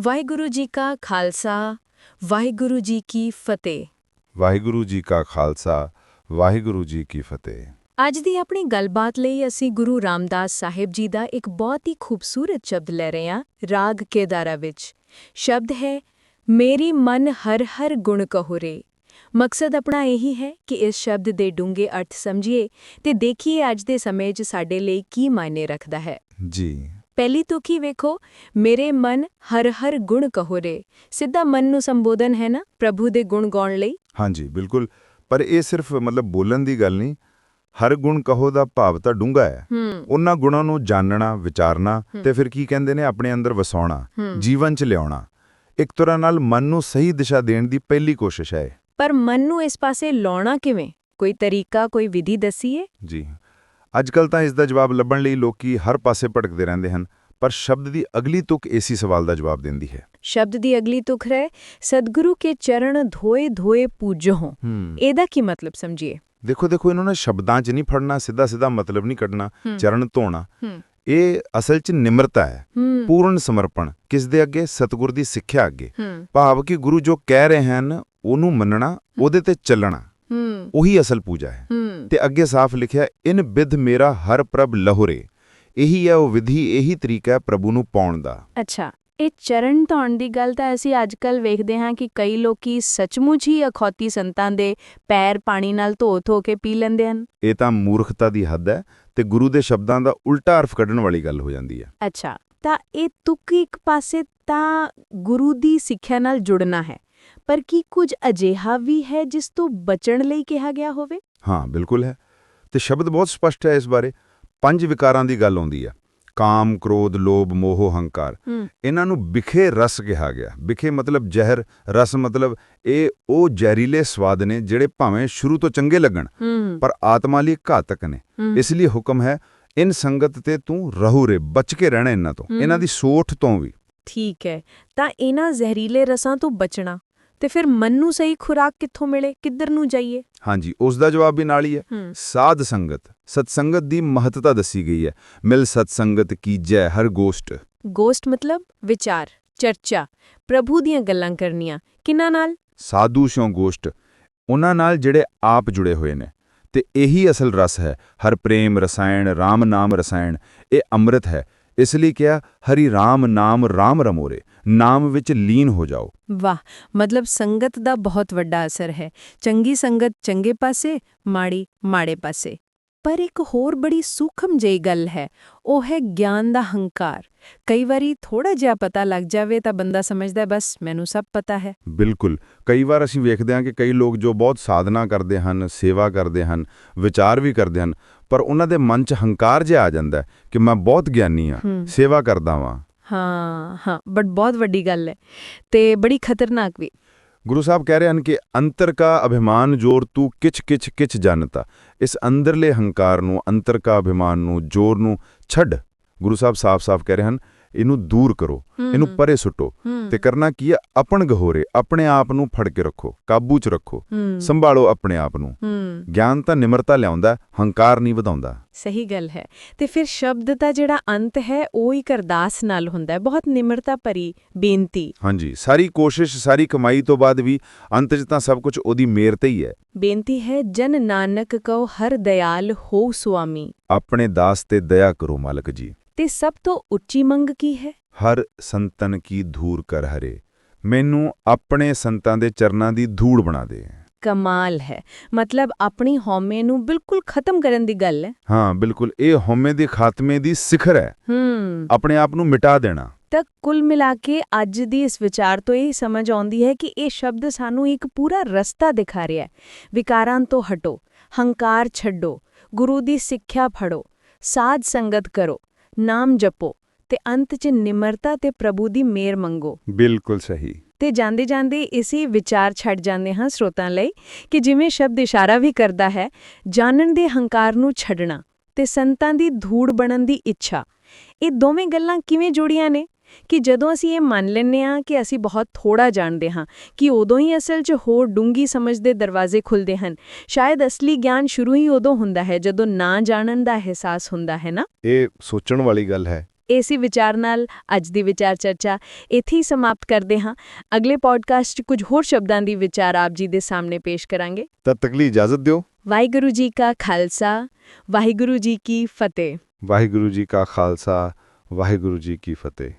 ਵਾਹਿਗੁਰੂ ਜੀ ਕਾ ਖਾਲਸਾ ਵਾਹਿਗੁਰੂ ਜੀ ਕੀ ਫਤਿਹ। ਵਾਹਿਗੁਰੂ ਜੀ ਕਾ ਖਾਲਸਾ ਵਾਹਿਗੁਰੂ ਜੀ ਕੀ ਫਤਿਹ। ਅੱਜ ਦੀ ਆਪਣੀ ਗੱਲਬਾਤ ਲਈ ਅਸੀਂ ਗੁਰੂ ਰਾਮਦਾਸ ਸਾਹਿਬ ਜੀ ਦਾ ਇੱਕ ਬਹੁਤ ਹੀ ਖੂਬਸੂਰਤ ਸ਼ਬਦ ਲੈ ਰਹੇ ਹਾਂ ਰਾਗ ਕੇਦਾਰਾ ਵਿੱਚ। ਸ਼ਬਦ ਹੈ ਮੇਰੀ ਮਨ ਹਰ ਹਰ ਗੁਣ ਕਹੁਰੇ ਮਕਸਦ ਆਪਣਾ ਇਹੀ ਹੈ ਕਿ ਇਸ ਸ਼ਬਦ ਦੇ ਡੂੰਘੇ ਅਰਥ ਸਮਝੀਏ ਤੇ ਦੇਖੀਏ ਅੱਜ ਦੇ ਸਮੇਂ 'ਚ ਸਾਡੇ ਲਈ ਕੀ ਮਾਇਨੇ ਰੱਖਦਾ ਹੈ। ਜੀ ਪਹਿਲੀ ਤੁਕੀ ਵੇਖੋ ਮੇਰੇ ਮਨ ਹਰ ਹਰ ਗੁਣ ਕਹੁਰੇ ਸਿੱਧਾ ਮਨ ਨੂੰ ਸੰਬੋਧਨ ਹੈ ਨਾ ਪ੍ਰਭੂ ਦੇ ਗੁਣ ਗਾਉਣ ਲਈ। ਹਾਂਜੀ ਬਿਲਕੁਲ। ਪਰ ਇਹ ਸਿਰਫ ਮਤਲਬ ਬੋਲਣ ਦੀ ਗੱਲ ਨਹੀਂ। ਹਰ ਗੁਣ ਕਹੋ ਦਾ ਭਾਵ ਤਾਂ ਡੂੰਘਾ ਹੈ। ਉਹਨਾਂ ਗੁਣਾਂ ਨੂੰ ਜਾਣਨਾ ਵਿਚਾਰਨਾ ਤੇ ਫਿਰ ਕੀ ਕਹਿੰਦੇ ਨੇ? ਆਪਣੇ ਅੰਦਰ ਵਸਾਉਣਾ। ਜੀਵਨ 'ਚ ਲਿਆਉਣਾ। ਇੱਕ ਤਰ੍ਹਾਂ ਨਾਲ ਮਨ ਨੂੰ ਸਹੀ ਦਿਸ਼ਾ ਦੇਣ ਦੀ ਪਹਿਲੀ ਕੋਸ਼ਿਸ਼ ਹੈ। ਪਰ ਮਨ ਨੂੰ ਇਸ ਪਾਸੇ ਲਾਉਣਾ ਕਿਵੇਂ? ਕੋਈ ਤਰੀਕਾ ਕੋਈ ਵਿਧੀ ਦਸੀਏ? ਜੀ। ਅੱਜਕੱਲ ਤਾਂ ਇਸ ਦਾ ਜਵਾਬ ਲੱਭਣ ਲਈ ਲੋਕੀ ਹਰ ਪਾਸੇ ਭਟਕਦੇ ਰਹਿੰਦੇ ਹਨ। ਪਰ ਸ਼ਬਦ ਦੀ ਅਗਲੀ ਤੁਕ ਇਸੇ ਸਵਾਲ ਦਾ ਜਵਾਬ ਦਿੰਦੀ ਹੈ। ਸ਼ਬਦ ਦੀ ਅਗਲੀ ਤੁਕ ਹੈ ਸਤਿਗੁਰੂ ਕੇ ਚਰਨ ਧੋਏ ਧੋਏ ਪੂਜੋ ਇਹਦਾ ਕੀ ਮਤਲਬ ਸਮਝੀਏ? ਦੇਖੋ ਦੇਖੋ ਇਹਨਾਂ ਨੇ ਸ਼ਬਦਾਂ 'ਚ ਨਹੀਂ ਫੜਨਾ ਸਿੱਧਾ ਸਿੱਧਾ ਮਤਲਬ ਨਹੀਂ ਕੱਢਣਾ। ਚਰਨ ਧੋਣਾ। ਇਹ ਅਸਲ 'ਚ ਨਿਮਰਤਾ ਹੈ ਪੂਰਨ ਸਮਰਪਣ ਕਿਸ ਦੇ ਅੱਗੇ? ਸਤਿਗੁਰ ਦੀ ਸਿੱਖਿਆ ਅੱਗੇ। ਭਾਵ ਕਿ ਗੁਰੂ ਜੋ ਕਹਿ ਰਹੇ ਹਨ ਉਹਨੂੰ ਮੰਨਣਾ ਉਹਦੇ ਤੇ ਚੱਲਣਾ ਉਹੀ ਅਸਲ ਪੂਜਾ ਹੈ। ਹੂੰ। ਤੇ ਅੱਗੇ ਸਾਫ਼ ਲਿਖਿਆ ਇਨ ਬਿਧ ਮੇਰਾ ਹਰ ਪ੍ਰਭ ਲਹੁਰੇ। ਇਹੀ ਹੈ ਉਹ ਵਿਧੀ ਇਹੀ ਤਰੀਕਾ ਹੈ ਪ੍ਰਭੂ ਨੂੰ ਪਾਉਣ ਦਾ। ਅੱਛਾ ਇਹ ਚਰਨ ਧੋਣ ਦੀ ਗੱਲ ਤਾਂ ਅਸੀਂ ਅੱਜਕੱਲ ਵੇਖਦੇ ਹਾਂ ਕਿ ਕਈ ਲੋਕੀ ਸੱਚਮੁੱਚ ਹੀ ਅਖੌਤੀ ਸੰਤਾਂ ਦੇ ਪੈਰ ਪਾਣੀ ਨਾਲ ਧੋ ਧੋ ਕੇ ਪੀ ਲੈਂਦੇ ਹਨ। ਇਹ ਤਾਂ ਮੂਰਖਤਾ ਦੀ ਹੱਦ ਹੈ ਤੇ ਗੁਰੂ ਦੇ ਸ਼ਬਦਾਂ ਦਾ ਉਲਟਾ ਅਰਥ ਕੱਢਣ ਵਾਲੀ ਗੱਲ ਹੋ ਜਾਂਦੀ ਹੈ। ਅੱਛਾ ਤਾਂ ਇਹ ਤੁਕ ਇੱਕ ਪਾਸੇ ਤਾਂ ਗੁਰੂ ਦੀ ਸਿੱਖਿਆ ਨਾਲ ਜੁੜਨਾ ਹੈ ਪਰ ਕੀ ਕੁਝ ਅਜਿਹਾ ਵੀ ਹੈ ਜਿਸ ਤੋਂ ਬਚਣ ਲਈ ਕਿਹਾ ਗਿਆ ਹੋਵੇ? ਹਾਂ ਬਿਲਕੁਲ ਹੈ। ਤੇ ਸ਼ਬਦ ਬਹੁਤ ਸਪਸ਼ਟ ਹੈ ਇਸ ਬਾਰੇ। ਪੰਜ ਵਿਕਾਰਾਂ ਦੀ ਗੱਲ ਆਉਂਦੀ ਹੈ ਕਾਮ ਕ੍ਰੋਧ ਲੋਭ ਮੋਹ ਹੰਕਾਰ। ਇਹਨਾਂ ਨੂੰ ਵਿਖੇ ਰਸ ਕਿਹਾ ਗਿਆ। ਵਿਖੇ ਮਤਲਬ ਜ਼ਹਿਰ ਰਸ ਮਤਲਬ ਇਹ ਉਹ ਜ਼ਹਿਰੀਲੇ ਸਵਾਦ ਨੇ ਜਿਹੜੇ ਭਾਵੇਂ ਸ਼ੁਰੂ ਤੋਂ ਚੰਗੇ ਲੱਗਣ ਪਰ ਆਤਮਾ ਲਈ ਘਾਤਕ ਨੇ। ਇਸ ਲਈ ਹੁਕਮ ਹੈ ਇਨ ਸੰਗਤ ਤੇ ਤੂੰ ਰਹੂ ਰੇ ਬਚ ਕੇ ਰਹਿਣਾ ਇਹਨਾਂ ਤੋਂ। ਇਹਨਾਂ ਦੀ ਸੋਠ ਤੋਂ ਵੀ। ਠੀਕ ਹੈ। ਤਾਂ ਇਹਨਾਂ ਜ਼ਹਿਰੀਲੇ ਰਸਾਂ ਤੋਂ ਬਚਣਾ। ਤੇ ਫਿਰ ਮਨ ਨੂੰ ਸਹੀ ਖੁਰਾਕ ਕਿੱਥੋਂ ਮਿਲੇ? ਕਿੱਧਰ ਨੂੰ ਜਾਈਏ? ਹਾਂਜੀ ਉਸ ਦਾ ਜਵਾਬ ਵੀ ਨਾਲ ਹੀ ਹੈ। ਸਾਧ ਸੰਗਤ। ਸਤਸੰਗਤ ਦੀ ਮਹੱਤਤਾ ਦੱਸੀ ਗਈ ਹੈ। ਮਿਲ ਸਤਸੰਗਤ ਕੀਜੈ ਹਰ ਗੋਸ਼ਟ। ਗੋਸਟ ਮਤਲਬ ਵਿਚਾਰ ਚਰਚਾ। ਪ੍ਰਭੂ ਦੀਆਂ ਗੱਲਾਂ ਕਰਨੀਆਂ। ਕਿਨਾਂ ਨਾਲ? ਸਾਧੂ ਸਿਉ ਗੋਸ਼ਟ। ਉਹਨਾਂ ਨਾਲ ਜਿਹੜੇ ਆਪ ਜੁੜੇ ਹੋਏ ਨੇ। ਤੇ ਇਹੀ ਅਸਲ ਰਸ ਹੈ। ਹਰ ਪ੍ਰੇਮ ਰਸਾਇਣ RAM ਨਾਮ ਰਸਾਇਣ। ਇਹ ਅੰਮ੍ਰਿਤ ਹੈ। ਇਸ ਲਈ ਕਿਹਾ, ਹਰੀ ਰਾਮ ਨਾਮ ਰਾਮ ਰਮੋਰੇ, ਨਾਮ ਵਿੱਚ ਲੀਨ ਹੋ ਜਾਓ। ਵਾਹ, ਮਤਲਬ ਸੰਗਤ ਦਾ ਬਹੁਤ ਵੱਡਾ ਅਸਰ ਹੈ। ਚੰਗੀ ਸੰਗਤ ਚੰਗੇ ਪਾਸੇ, ਮਾੜੀ ਮਾੜੇ ਪਾਸੇ। ਪਰ ਇੱਕ ਹੋਰ ਬੜੀ ਸੂਖਮ ਜਿਹੀ ਗੱਲ ਹੈ ਉਹ ਹੈ ਗਿਆਨ ਦਾ ਹੰਕਾਰ। ਕਈ ਵਾਰੀ ਥੋੜਾ ਜਿਹਾ ਪਤਾ ਲੱਗ ਜਾਵੇ ਤਾਂ ਬੰਦਾ ਸਮਝਦਾ ਹੈ, ਬਸ ਮੈਨੂੰ ਸਭ ਪਤਾ ਹੈ। ਬਿਲਕੁਲ। ਕਈ ਵਾਰ ਅਸੀਂ ਵੇਖਦੇ ਹਾਂ ਕਿ ਕਈ ਲੋਕ ਜੋ ਬਹੁਤ ਸਾਧਨਾ ਕਰਦੇ ਹਨ ਸੇਵਾ ਕਰਦੇ ਹਨ ਵਿਚਾਰ ਵੀ ਕਰਦੇ ਹਨ ਪਰ ਉਹਨਾਂ ਦੇ ਮਨ 'ਚ ਹੰਕਾਰ ਜਿਹਾ ਆ ਜਾਂਦਾ ਕਿ ਮੈਂ ਬਹੁਤ ਗਿਆਨੀ ਹਾਂ ਹੂੰ। ਸੇਵਾ ਕਰਦਾ ਵਾਂ। ਹਾਂ ਹਾਂ ਬਟ ਬਹੁਤ ਵੱਡੀ ਗੱਲ ਹੈ ਤੇ ਬੜੀ ਖਤਰਨਾਕ ਵੀ। ਗੁਰੂ ਸਾਹਿਬ ਕਹਿ ਰਹੇ ਹਨ ਕਿ ਅੰਤਰ ਕਾ ਅਭਿਮਾਨ ਜੋਰ ਤੂੰ ਕਿਛ ਕਿਛ ਕਿਛ ਜਾਣਤਾ ਇਸ ਅੰਦਰਲੇ ਹੰਕਾਰ ਨੂੰ, ਅੰਤਰ ਕਾ ਅਭਿਮਾਨ ਨੂੰ, ਜੋਰ ਨੂੰ ਛੱਡ। ਗੁਰੂ ਸਾਹਿਬ ਸਾਫ਼-ਸਾਫ਼ ਕਹਿ ਰਹੇ ਹਨ ਇਹਨੂੰ ਦੂਰ ਕਰੋ ਇਹਨੂੰ ਪਰੇ ਸੁੱਟੋ ਤੇ ਕਰਨਾ ਕੀ ਹੈ ਆਪਣ ਗਹੋਰੇ ਆਪਣੇ ਆਪ ਨੂੰ ਫੜ ਕੇ ਰੱਖੋ ਕਾਬੂ 'ਚ ਰੱਖੋ ਸੰਭਾਲੋ ਆਪਣੇ ਆਪ ਨੂੰ। ਗਿਆਨ ਤਾਂ ਨਿਮਰਤਾ ਲਿਆਉਂਦਾ ਹੰਕਾਰ ਨਹੀਂ ਵਧਾਉਂਦਾ। ਸਹੀ ਗੱਲ ਹੈ। ਤੇ ਫਿਰ ਸ਼ਬਦ ਦਾ ਜਿਹੜਾ ਅੰਤ ਹੈ ਉਹ ਹੀ ਕਰਦਾਸ ਨਾਲ ਹੁੰਦਾ ਹੈ। ਬਹੁਤ ਨਿਮਰਤਾ ਭਰੀ ਬੇਨਤੀ। ਹਾਂਜੀ ਸਾਰੀ ਕੋਸ਼ਿਸ਼ ਸਾਰੀ ਕਮਾਈ ਤੋਂ ਬਾਅਦ ਵੀ ਅੰਤ 'ਚ ਤਾਂ ਸਭ ਕੁਝ ਉਹਦੀ ਮਿਹਰ ਤੇ ਹੀ ਹੈ। ਬੇਨਤੀ ਹੈ ਜਨ ਨਾਨਕ ਕਉ ਹਰ ਦਇਆਲ ਹੋ ਸੁਆਮੀ। ਆਪਣੇ ਦਾਸ ਤੇ ਦਇਆ ਕਰੋ ਮਾਲਕ ਜੀ। ਤੇ ਸਭ ਤੋਂ ਉੱਚੀ ਮੰਗ ਕੀ ਹੈ? ਹਰ ਸੰਤਨ ਕੀ ਧੂਰ ਕਰ ਹਰੇ ਮੈਨੂੰ ਆਪਣੇ ਸੰਤਾਂ ਦੇ ਚਰਨਾਂ ਦੀ ਧੂੜ ਬਣਾ ਦੇ। ਕਮਾਲ ਹੈ। ਮਤਲਬ ਆਪਣੀ ਹਉਮੈ ਨੂੰ ਬਿਲਕੁਲ ਖਤਮ ਕਰਨ ਦੀ ਗੱਲ ਹੈ। ਹਾਂ ਬਿਲਕੁਲ ਇਹ ਹਉਮੈ ਦੇ ਖਾਤਮੇ ਦੀ ਸਿਖਰ ਹੈ। ਹੂੰ। ਆਪਣੇ ਆਪ ਨੂੰ ਮਿਟਾ ਦੇਣਾ। ਤਾਂ ਕੁੱਲ ਮਿਲਾ ਕੇ ਅੱਜ ਦੀ ਇਸ ਵਿਚਾਰ ਤੋਂ ਇਹ ਸਮਝ ਆਉਂਦੀ ਹੈ ਕਿ ਇਹ ਸ਼ਬਦ ਸਾਨੂੰ ਇੱਕ ਪੂਰਾ ਰਸਤਾ ਦਿਖਾ ਰਿਹਾ ਹੈ। ਵਿਕਾਰਾਂ ਤੋਂ ਹਟੋ ਹੰਕਾਰ ਛੱਡੋ ਗੁਰੂ ਦੀ ਸਿੱਖਿਆ ਫੜੋ ਸਾਧ ਸੰਗਤ ਕਰੋ। ਨਾਮ ਜਪੋ ਤੇ ਅੰਤ 'ਚ ਨਿਮਰਤਾ ਤੇ ਪ੍ਰਭੂ ਦੀ ਮੇਰ ਮੰਗੋ। ਬਿਲਕੁਲ ਸਹੀ। ਤੇ ਜਾਂਦੇ ਜਾਂਦੇ ਇਸੇ ਵਿਚਾਰ ਛੱਡ ਜਾਂਦੇ ਹਾਂ ਸਰੋਤਾਂ ਲਈ ਕਿ ਜਿਵੇਂ ਸ਼ਬਦ ਇਸ਼ਾਰਾ ਵੀ ਕਰਦਾ ਹੈ ਜਾਣਨ ਦੇ ਹੰਕਾਰ ਨੂੰ ਛੱਡਣਾ ਤੇ ਸੰਤਾਂ ਦੀ ਧੂੜ ਬਣਨ ਦੀ ਇੱਛਾ। ਇਹ ਦੋਵੇਂ ਗੱਲਾਂ ਕਿਵੇਂ ਜੁੜੀਆਂ ਨੇ? ਕਿ ਜਦੋਂ ਅਸੀਂ ਇਹ ਮੰਨ ਲੈਂਦੇ ਹਾਂ ਕਿ ਅਸੀਂ ਬਹੁਤ ਥੋੜਾ ਜਾਣਦੇ ਹਾਂ ਕਿ ਉਦੋਂ ਹੀ ਅਸਲ 'ਚ ਹੋਰ ਡੂੰਗੀ ਸਮਝ ਦੇ ਦਰਵਾਜ਼ੇ ਖੁੱਲਦੇ ਹਨ ਸ਼ਾਇਦ ਅਸਲੀ ਗਿਆਨ ਸ਼ੁਰੂ ਹੀ ਉਦੋਂ ਹੁੰਦਾ ਹੈ ਜਦੋਂ ਨਾ ਜਾਣਨ ਦਾ ਅਹਿਸਾਸ ਹੁੰਦਾ ਹੈ ਨਾ? ਇਹ ਸੋਚਣ ਵਾਲੀ ਗੱਲ ਹੈ। ਇਸੇ ਵਿਚਾਰ ਨਾਲ ਅੱਜ ਦੀ ਵਿਚਾਰ ਚਰਚਾ ਇੱਥੇ ਹੀ ਸਮਾਪਤ ਕਰਦੇ ਹਾਂ। ਅਗਲੇ ਪੋਡਕਾਸਟ 'ਚ ਕੁਝ ਹੋਰ ਸ਼ਬਦਾਂ ਦੀ ਵਿਚਾਰ ਆਪ ਜੀ ਦੇ ਸਾਹਮਣੇ ਪੇਸ਼ ਕਰਾਂਗੇ। ਤਦ ਤੱਕ ਲਈ ਇਜਾਜ਼ਤ ਦਿਓ। ਵਾਹਿਗੁਰੂ ਜੀ ਕਾ ਖਾਲਸਾ ਵਾਹਿਗੁਰੂ ਜੀ ਕੀ ਫਤਿਹ। ਵਾਹਿਗੁਰੂ ਜੀ ਕਾ ਖਾਲਸਾ ਵਾਹਿਗੁਰੂ ਜੀ ਕੀ ਫਤਿਹ।